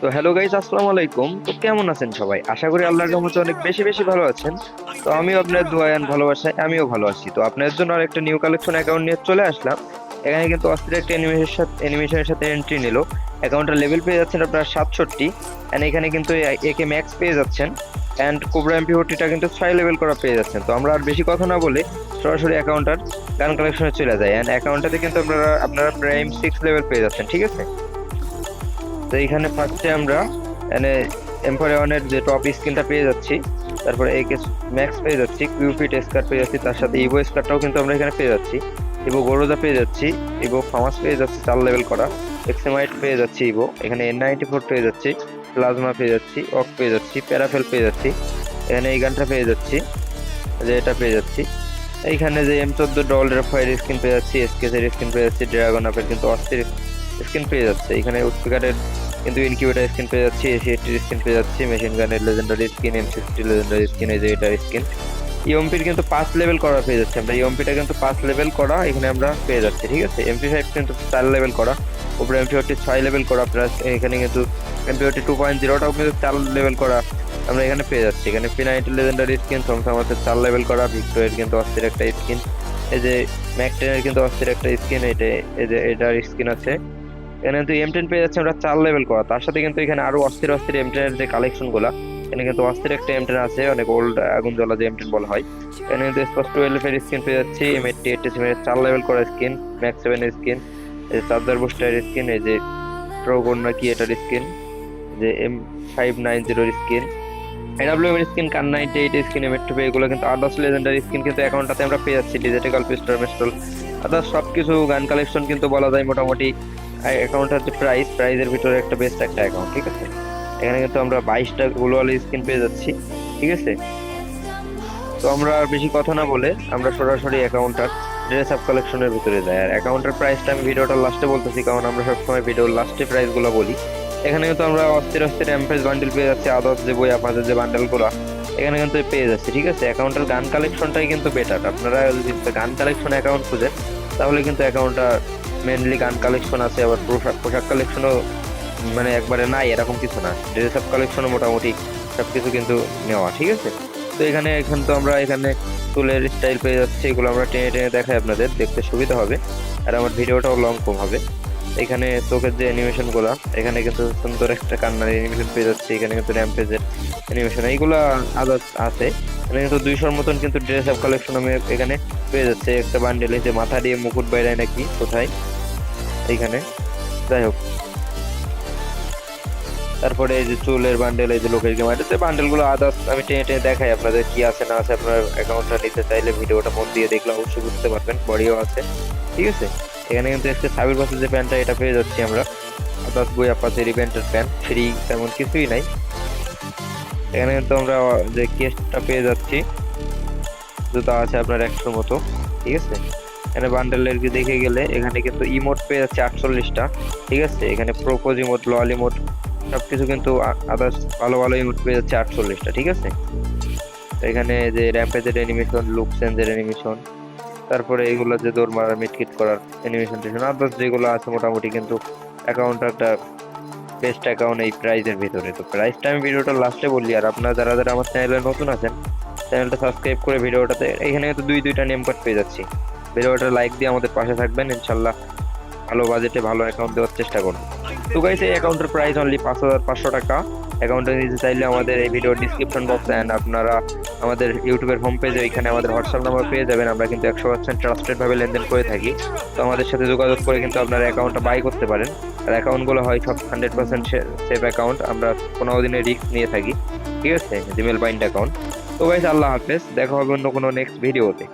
তো hello guys আসসালামু আলাইকুম। তো কেমন আছেন সবাই? আশা করি আল্লাহর রহমতে অনেক বেশি বেশি ভালো আছেন। তো আমিও আপনার দোয়ায়ান ভালোবাসায় আমিও ভালো আছি। তো আপনাদের জন্য আর একটা নিউ কালেকশন অ্যাকাউন্ট নিয়ে চলে আসলাম। এখানে কিন্তু অস্থির একটা অ্যানিমেশনের সাথে অ্যানিমেশনের সাথে এন্ট্রি নিল। অ্যাকাউন্টের লেভেল পেয়ে যাচ্ছেন আপনার সাতষট্টি। অ্যান্ড এখানে কিন্তু একে ম্যাক্স পেয়ে যাচ্ছেন। অ্যান্ড কোবরা এমপি ফোরটিটা কিন্তু ছয় লেভেল করা পেয়ে যাচ্ছেন। তো আমরা আর বেশি কথা না বলে সরাসরি অ্যাকাউন্টার গান কালেকশনে চলে যায় অ্যান্ড অ্যাকাউন্টটাতে কিন্তু আপনারা আপনারা প্রাইম সিক্স লেভেল পেয়ে যাচ্ছেন, ঠিক আছে? তো এইখানে ফার্স্টে আমরা মানে এম্পারিয়নের যে টপ স্ক্রিনটা পেয়ে যাচ্ছি তারপরে একে ম্যাক্স পেয়ে যাচ্ছি কিউপিট স্কার পেয়ে যাচ্ছি তার সাথে ইভো স্কারটাও কিন্তু আমরা এখানে পেয়ে যাচ্ছি ইভো গরোজা পেয়ে যাচ্ছি ইভো ফামাস পেয়ে যাচ্ছি চার লেভেল করা এক্সেমাইট পেয়ে যাচ্ছি ইভো এখানে এন নাইনটি ফোর পেয়ে যাচ্ছি প্লাজমা পেয়ে যাচ্ছি অক পেয়ে যাচ্ছি প্যারাফেল পেয়ে যাচ্ছি এখানে এই গানটা পেয়ে যাচ্ছি যে এটা পেয়ে যাচ্ছি এইখানে যে এম চোদ্দ ডলের ফায়ার স্কিন পেয়ে যাচ্ছি এসকেসের স্কিন পেয়ে যাচ্ছি ড্রাগন আপের কিন্তু অস্থির স্কিন পেয়ে যাচ্ছে। এখানে উৎপিকারের কিন্তু ইনকিউবেটার স্কিন পেয়ে যাচ্ছি এসি এইটির স্কিন পেয়ে যাচ্ছি মেশিন গানের legendary skin M sixty legendary skin এই যে এটার স্কিন ইএমপির কিন্তু পাঁচ লেভেল করা পেয়ে যাচ্ছে আমরা। ইএমপিটা কিন্তু পাঁচ লেভেল করা এখানে আমরা পেয়ে যাচ্ছি, ঠিক আছে? এমপি ফাইভ কিন্তু চার লেভেল করা, উপরে এমপি ফোরটি ছয় লেভেল করা প্লাস এখানে কিন্তু এমপি ফোরটি টু পয়েন্ট জিরোটাও কিন্তু চার লেভেল করা আমরা এখানে পেয়ে যাচ্ছি। এখানে পি নাইনটি লেজেন্ডারি স্কিন থমসামাতের চার লেভেল করা ভিক্টোরিয়ার কিন্তু অস্থির একটা স্কিন এই যে ম্যাকটেনের কিন্তু অস্থির একটা স্কিন এটা, এই যে এটার স্কিন আছে। এখানে কিন্তু এম টেন পেয়ে যাচ্ছে আমরা চার লেভেল করা। তার সাথে কিন্তু এখানে আরও অস্থির অস্থির এম টেনের যে কালেকশনগুলা, এখানে কিন্তু অস্থির একটা এম টেন আছে, অনেক ওল্ড আগুন জ্বলা যে এম টেন বলা হয়। এখানে কিন্তু স্পষ্ট এলএফের স্কিন পেয়ে যাচ্ছি এম এইটটি এইটটি সেভেনের চার লেভেল করা স্কিন ম্যাক্স সেভেনের স্কিন এই চার্জার বুস্টার স্কিন এই যে ট্রোগন নাকি এটার স্কিন যে এম ফাইভ নাইন জিরোর স্কিন এডাব্লিউ এর skin Kar ninety eight skin M two এগুলো কিন্তু আদার্স লেজেন্ডারি স্কিন কিন্তু অ্যাকাউন্টটাতে আমরা পেয়ে যাচ্ছি ডিজিটাল পিস্টল মেস্টল আদার্স সব কিছু গান কালেকশন কিন্তু বলা যায় মোটামুটি। অ্যাকাউন্টের যে প্রাইস প্রাইজের ভিতরে একটা বেস্ট একটা অ্যাকাউন্ট ঠিক আছে? এখানে কিন্তু আমরা বাইশটা গ্লোয়াল স্কিন পেয়ে যাচ্ছি, ঠিক আছে? তো আমরা আর বেশি কথা না বলে আমরা সরাসরি অ্যাকাউন্টার ড্রেস আপ কালেকশনের ভিতরে যাই। আর অ্যাকাউন্টের প্রাইসটা আমি ভিডিওটা লাস্টে বলতেছি, কারণ আমরা সবসময় ভিডিওর লাস্টে প্রাইসগুলো বলি। এখানে কিন্তু আমরা অস্থির অস্থির এমপেজ বান্ডেল পেয়ে যাচ্ছি আদার্স যে বই, আপনাদের যে বান্ডেলগুলো এখানে কিন্তু পেয়ে যাচ্ছে, ঠিক আছে? অ্যাকাউন্টের গান কালেকশনটাই কিন্তু বেটার আপনারা যদি গান কালেকশন অ্যাকাউন্ট খুঁজেন, তাহলে কিন্তু অ্যাকাউন্টটা মেনলি গান কালেকশন আছে, আবার পোশাক পোশাক কালেকশনও মানে একবারে নাই, এরকম কিছু না। ড্রেস আপ কালেকশনও মোটামুটি সব কিছু কিন্তু নেওয়া, ঠিক আছে? তো এখানে এখন তো আমরা এখানে চুলের স্টাইল পেয়ে যাচ্ছি, এগুলো আমরা টেনে টেনে দেখাই আপনাদের, দেখতে সুবিধা হবে। আর আমার ভিডিওটাও লং কম হবে। এখানে চোখের যে অ্যানিমেশনগুলা, এখানে কিন্তু সুন্দর একটা কান্নার অ্যানিমেশন পেয়ে যাচ্ছে, এখানে কিন্তু র্যাম্পেজের অ্যানিমেশন এইগুলো আদার্স আছে। এখানে কিন্তু দুইশোর মতন কিন্তু ড্রেস আপ কালেকশন আমি এখানে পেয়ে যাচ্ছে, একটা বান্ডেল যে মাথা দিয়ে মুকুট বাইরে নাকি, কোথায়? এইখানে। যাই হোক। তারপরে এই যে চুলের বান্ডেল এই যে লোকের গেম এটাতে বান্ডেলগুলো আদার্স আমি টেনে টেনে দেখাই আপনাদের কি আছে, না আছে, আপনার অ্যাকাউন্টটা নিতে চাইলে ভিডিওটা মন দিয়ে দেখলে অবশ্যই বুঝতে পারবেন, বডিও আছে। ঠিক আছে? এখানে কিন্তু এসে সাবির পাশে যে প্যান্টটা এটা পেয়ে যাচ্ছি আমরা। আদার্স বই আপাতের ইভেন্টের প্যান্ট ফ্রি তেমন কিছুই নাই। এখানে কিন্তু আমরা যে কেসটা পেয়ে যাচ্ছি, জুতা আছে আপনার একশোর মতো। ঠিক আছে? এখানে বান্ডেলের দেখে গেলে এখানে কিন্তু ইমোট পেয়ে যাচ্ছে আটচল্লিশটা, ঠিক আছে? এখানে প্রোপোজ ইমোট লল ইমোট সবকিছু কিন্তু আদার্স ভালো ভালো ইমোট পেয়ে যাচ্ছে আটচল্লিশটা, ঠিক আছে? তো এখানে যে র্যাম্পেজের অ্যানিমেশন লুক চেঞ্জের অ্যানিমেশন তারপরে এগুলো যে দৌড় মারার মিটকিট করার অ্যানিমেশন টেশন আদার্স যেগুলো আছে মোটামুটি কিন্তু অ্যাকাউন্ট একটা বেস্ট অ্যাকাউন্ট এই প্রাইজের ভিতরে। তো প্রাইসটা আমি ভিডিওটা লাস্টে বললি আর আপনারা যারা যারা আমার চ্যানেলে নতুন আছেন চ্যানেলটা সাবস্ক্রাইব করে ভিডিওটাতে, এখানে কিন্তু দুই দুইটা নেম কার্ড পেয়ে যাচ্ছি। ভিডিওটা লাইক দিয়ে আমাদের পাশে থাকবেন, ইনশাল্লাহ ভালো বাজেটে ভালো অ্যাকাউন্ট দেওয়ার চেষ্টা করুন তো গাইস এই অ্যাকাউন্টের প্রাইস অনলি পাঁচ হাজার পাঁচশো টাকা। অ্যাকাউন্টে নিতে চাইলে আমাদের এই ভিডিও ডিসক্রিপশন বক্স অ্যান্ড আপনারা আমাদের ইউটিউবের হোম পেজে ওইখানে আমাদের হোয়াটসঅ্যাপ নাম্বার পেয়ে যাবেন। আমরা কিন্তু একশো পার্সেন্ট ট্রাস্টেডভাবে লেনদেন করে থাকি। তো আমাদের সাথে যোগাযোগ করে কিন্তু আপনারা অ্যাকাউন্টটা বাই করতে পারেন। আর অ্যাকাউন্টগুলো হয় সব হান্ড্রেড পার্সেন্ট সেফ অ্যাকাউন্ট আমরা কোনো দিনে রিস্ক নিয়ে থাকি। ঠিক আছে? জিমেল বাইন্ড অ্যাকাউন্ট তো গাইস আল্লাহ হাফেজ। দেখা হবে অন্য কোনো নেক্সট ভিডিওতে